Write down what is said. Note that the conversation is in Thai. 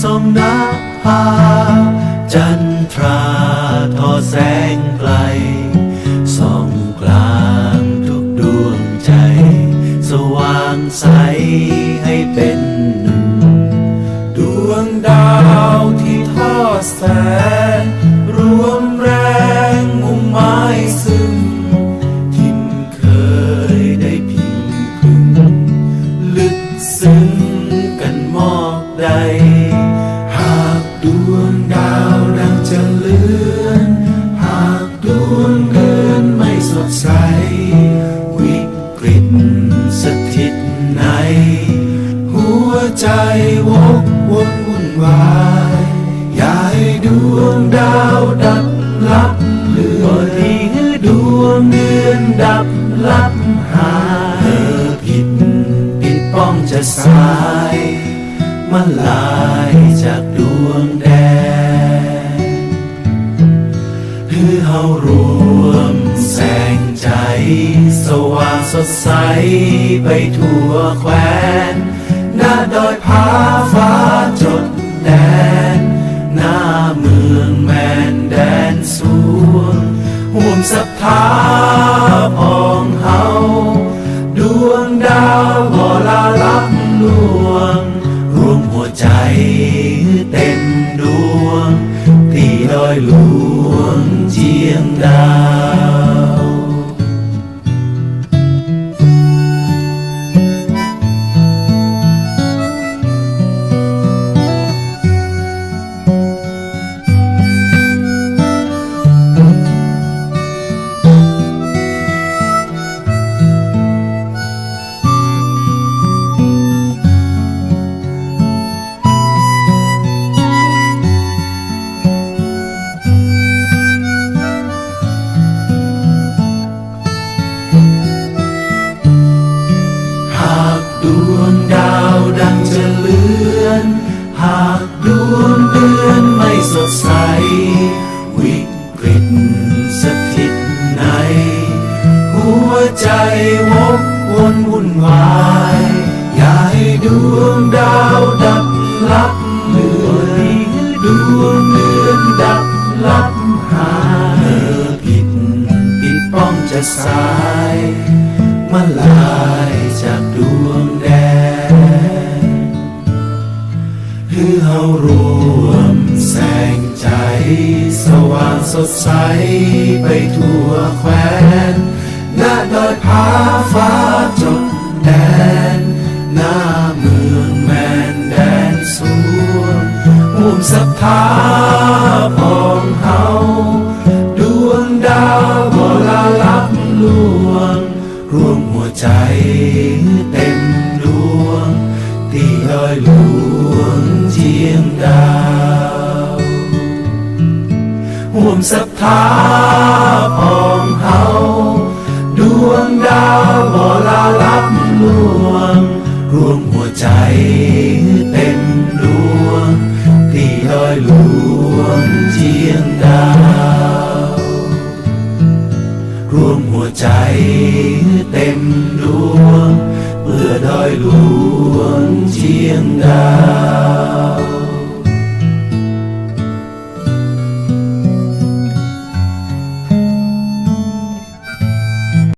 ส่องนาภาจันทราทอแสงไกลส่องกลางทุกดวงใจ สว่างใสให้เป็นหนึ่ง ดวงดาวที่ทอดแสงรวมแรงมุ่งหมายซึ่งทิมเคยได้พิงพึ่งลึกซึ้งกันมอกใด วงเดืนไม่สดใส วิกฤตสถิตในหัวใจวกวนวุ่นวาย อย่าให้ดวงดาวดับลับเลือนดีดวงเดือนดับลับหายเธอผิดผิดป้องจะสายมาลายจากดวงแดน คือเฮารวมแสงใจ สว่างสดใสไปทั่วแคว้นหน้าดอยผาฟ้าจดแดน หน้าเมืองแมนแดนสวงห่วมศรัทธาพองเฮาดวงดาวบ่ลาลับลวงรวมหัวใจเต็มดวง ที่ดอยหลวง จี ดวงดาวดับลับเลือนดวงเดือนดับลับหายเธอผิดผิดป้องจะสายมาลายจากดวงแดนคือเฮารวมแสงใจ สว่างสดใสไปทั่วแคว้นหน้าดอยผาฟ้าจดแดนหน้า ห่วมศรัทธาพองเฮาดวงดาวบ่ลาลับลวง รวมหัวใจเต็มดวง ที่ดอยลวงเจียงดาวห่วมศรัทธาพองเฮา วมหัวใจเต็มดวงเพื่อ